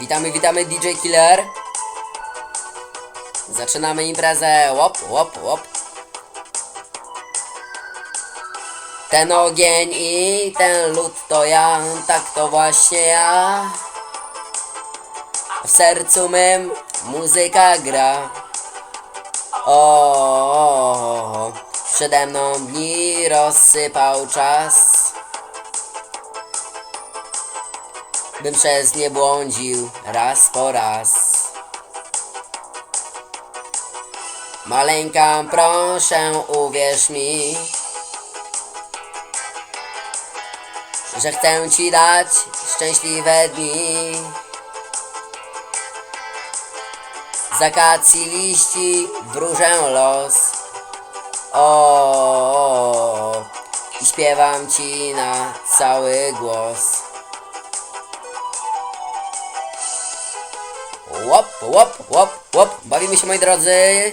Witamy, witamy DJ Killer. Zaczynamy imprezę. Łop, łop, łop. Ten ogień i ten lód to ja, tak to właśnie ja. W sercu mym muzyka gra. O, o, o, przede mną dni rozsypał czas. Bym przez nie błądził raz po raz. Maleńka, proszę, uwierz mi, że chcę ci dać szczęśliwe dni. Z akacji liści wróżę los. O, o, o, i śpiewam ci na cały głos. Łop, łop, łop, łop. Bawimy się moi drodzy.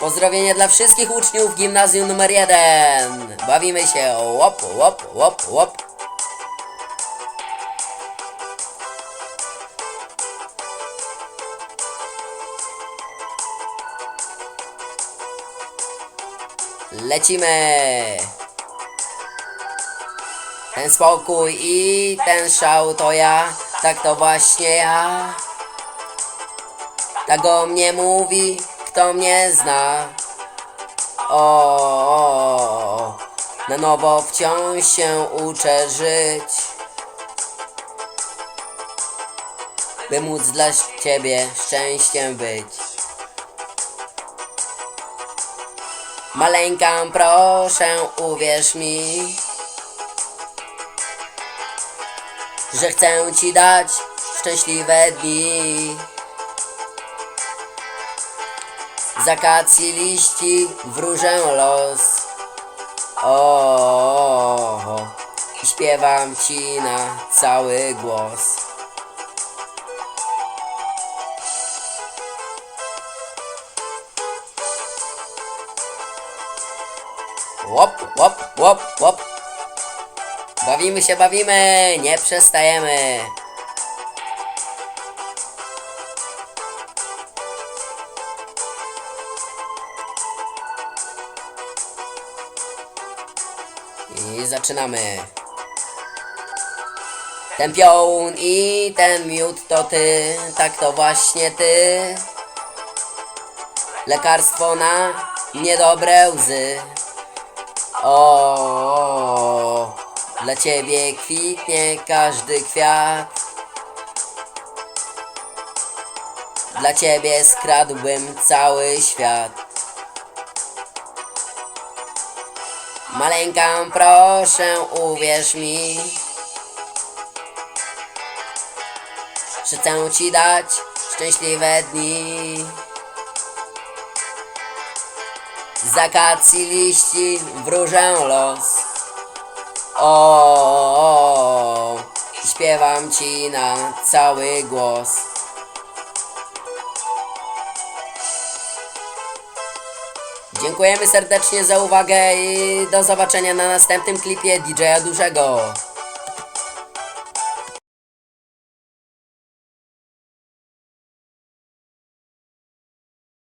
Pozdrowienia dla wszystkich uczniów gimnazjum numer 1. Bawimy się. Łop, łop, łop, łop. Lecimy! Ten spokój i ten szał to ja, tak to właśnie ja. Tak o mnie mówi, kto mnie zna. O, o, o, na nowo wciąż się uczę żyć. By móc dla ciebie szczęściem być. Maleńka, proszę, uwierz mi, że chcę ci dać szczęśliwe dni. Z akacji liści wróżę los. O, śpiewam ci na cały głos. Łop, łop, łop, łop. Bawimy się, bawimy, nie przestajemy. I zaczynamy. Ten piołun i ten miód to ty, tak to właśnie ty. Lekarstwo na niedobre łzy. O, dla ciebie kwitnie każdy kwiat. Dla ciebie skradłbym cały świat. Maleńka, proszę, uwierz mi, że chcę ci dać szczęśliwe dni. Z akacji liści wróżę los. O, o, o, i śpiewam ci na cały głos. Dziękujemy serdecznie za uwagę i do zobaczenia na następnym klipie DJ-a Dużego.